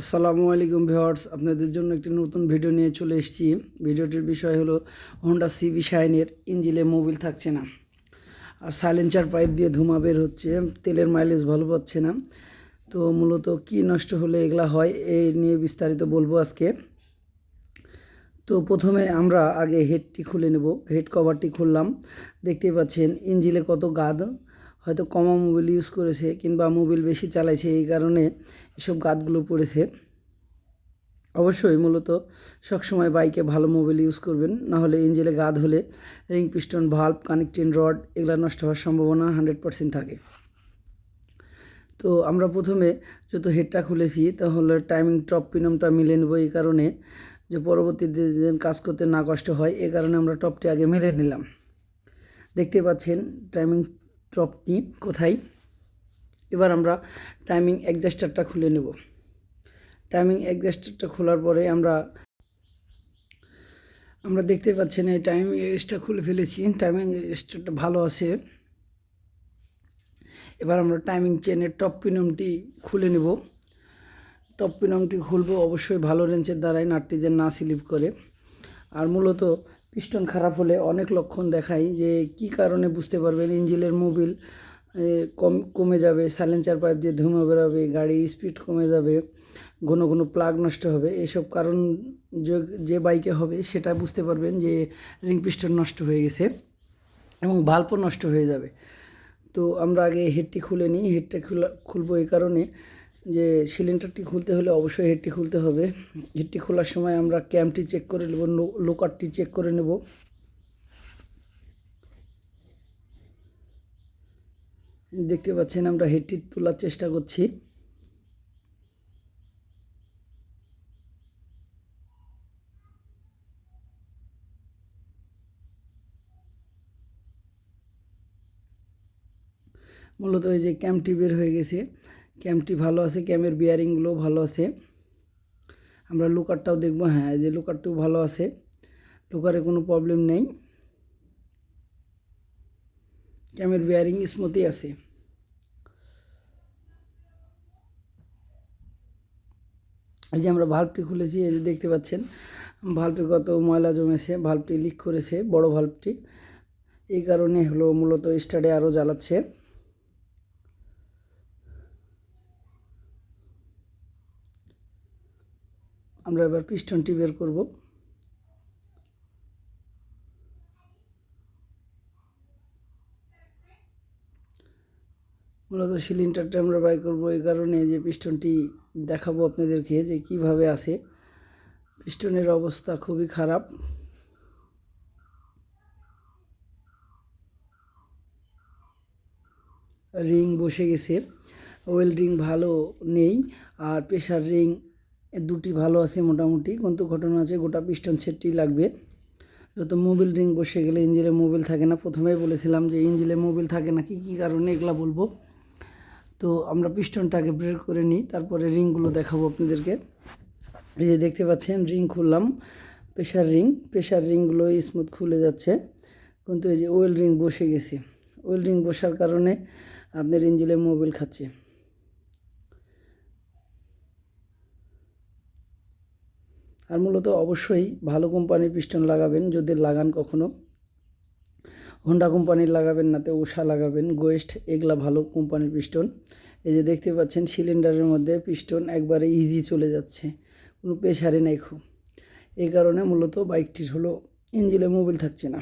আসসালামু আলাইকুম ভিউয়ার্স, আপনাদের জন্য একটি নতুন ভিডিও নিয়ে চলে এসেছি। ভিডিওটির বিষয় হলো হোন্ডা সিবি শাইনের ইঞ্জিলে মোবিল থাকছে না। আর সাইলেন্সার পাইপ দিয়ে ধুমা বের হচ্ছে, তেলের মাইলেজ ভালো পাচ্ছে না। তো মূলত কি নষ্ট হলে এগুলা হয় এই নিয়ে বিস্তারিত বলব আজকে। তো প্রথমে আমরা আগে হেডটি খুলে নেব। হেড কভারটি খুললাম। দেখতেই পাচ্ছেন ইঞ্জিলে কত গাদ। হয়তো কমা মোবিল ইউজ করেছে কিংবা মোবিল বেশি চালাইছে এই কারণে এসব গাদগুলো পড়েছে। অবশ্যই মূলত সবসময় বাইকে ভালো মোবিল ইউজ করবেন নাহলে ইঞ্জিলে গাদ হলে ring piston valve connecting rod এগুলো নষ্ট হওয়ার সম্ভাবনা হান্ড্রেড পারসেন্ট থাকে। তো আমরা প্রথমে যত হেডটা খুলেছি তাহলে টাইমিং টপ পিনমটা মিলে নেব এই কারণে যে পরবর্তীতে কাজ করতে না কষ্ট হয়, এ কারণে আমরা টপটি আগে মেলে নিলাম। দেখতে পাচ্ছেন টাইমিং টপটি কোথায়? এবার আমরা টাইমিং অ্যাডজাস্টারটা খুলে নেব। টাইমিং অ্যাডজাস্টারটা খোলার পরে আমরা আমরা দেখতে পাচ্ছেন এই টাইমিং এক্সট্রা খুলে ফেলেছি। টাইমিং এক্সট্রাটা ভালো আছে। এবার আমরা টাইমিং চেনের টপ পিনমটি খুলে নেব। টপ পিনমটি খুলবো অবশ্যই ভালো রেঞ্চের দ্বারাই, নাটটি যেন না স্লিপ করে। আর মূলত পিস্টন খারাপ হলে অনেক লক্ষণ দেখায় যে কি কারণে বুঝতে পারবেন? ইঞ্জিনের মোবিল কম, কমে যাবে, সাইলেন্সার পাইপ দিয়ে ধুমে বেরোবে গাড়ি স্পিড কমে যাবে, ঘন ঘন প্লাগ নষ্ট হবে, এসব কারণ যে বাইকে হবে সেটা বুঝতে পারবেন যে রিং পিস্টন নষ্ট হয়ে গেছে এবং বাল্বও নষ্ট হয়ে যাবে। তো আমরা আগে হেডটি খুলে নিই হেডটা খুলা, খুলবো এই কারণে। যে সিলিন্ডারটি খুলতে হলে অবশ্যই হেডটি খুলতে হবে। হেডটি খোলার সময় আমরা ক্যাম্পটি চেক করে নেব লোকারটি চেক করে নেব। দেখতে পাচ্ছেন আমরা হেডটি তোলার চেষ্টা করছি। মূলত এই যে ক্যাম্পটি বের হয়ে গেছে। ক্যাম্পটি ভালো আছে ক্যামের বিয়ারিংগুলো ভালো আছে। আমরা লুকারটাও দেখব হ্যাঁ যে লুকারটিও ভালো আছে। লুকারে কোনো প্রবলেম নেই। ক্যামের বিয়ারিং স্মুথই আছে। এই যে আমরা ভাল্বটি খুলেছি, এই যে দেখতে পাচ্ছেন ভাল্বে কত ময়লা জমেছে ভাল্বটি লিক করেছে, বড় ভাল্বটি এই কারণে হলো মূলত স্টার্টে আরও জ্বালাচ্ছে। আমরা এবার পিস্টনটি বের করব। মূলত সিলিন্ডারটা আমরা বাই করব এই কারণে যে পিস্টনটি দেখাবো আপনাদেরকে যে কীভাবে আছে। পিস্টনের অবস্থা খুবই খারাপ। রিং বসে গেছে। ওয়েল্ডিং ভালো নেই আর প্রেশার রিং দুটি ভালো আছে মোটামুটি, কিন্তু ঘটনা আছে গোটা পিস্টন সেটটি লাগবে। যত মোবিল রিং বসে গেলে ইঞ্জিনে মোবিল থাকে না, প্রথমেই বলেছিলাম যে ইঞ্জিনে মোবিল থাকে না, কি, কী কারণে এগুলা বলব? তো আমরা পিস্টনটাকে ব্রেক করে নিই, তারপরে রিংগুলো দেখাবো আপনাদেরকে। এই যে দেখতে পাচ্ছেন, রিং খুললাম প্রেশার রিং প্রেশার রিংগুলো স্মুথ খুলে যাচ্ছে, কিন্তু এই যে ওয়েল রিং বসে গেছে। ওয়েল রিং বসার কারণে আপনার ইঞ্জিনে মোবিল খাচ্ছে। আর মূলত অবশ্যই ভালো কোম্পানির পিস্টন লাগাবেন যদি লাগান কখনো। হোন্ডা কোম্পানির লাগাবেন না তো উষা লাগাবেন গোয়েস্ট এগুলা ভালো কোম্পানির পিস্টন। এই যে দেখতে পাচ্ছেন সিলিন্ডারের মধ্যে পিস্টন একবারে ইজি চলে যাচ্ছে, কোনো প্রেশারে নাই খুব। এই কারণে মূলত বাইকটির হলো ইঞ্জিলে মোবিল থাকছে না।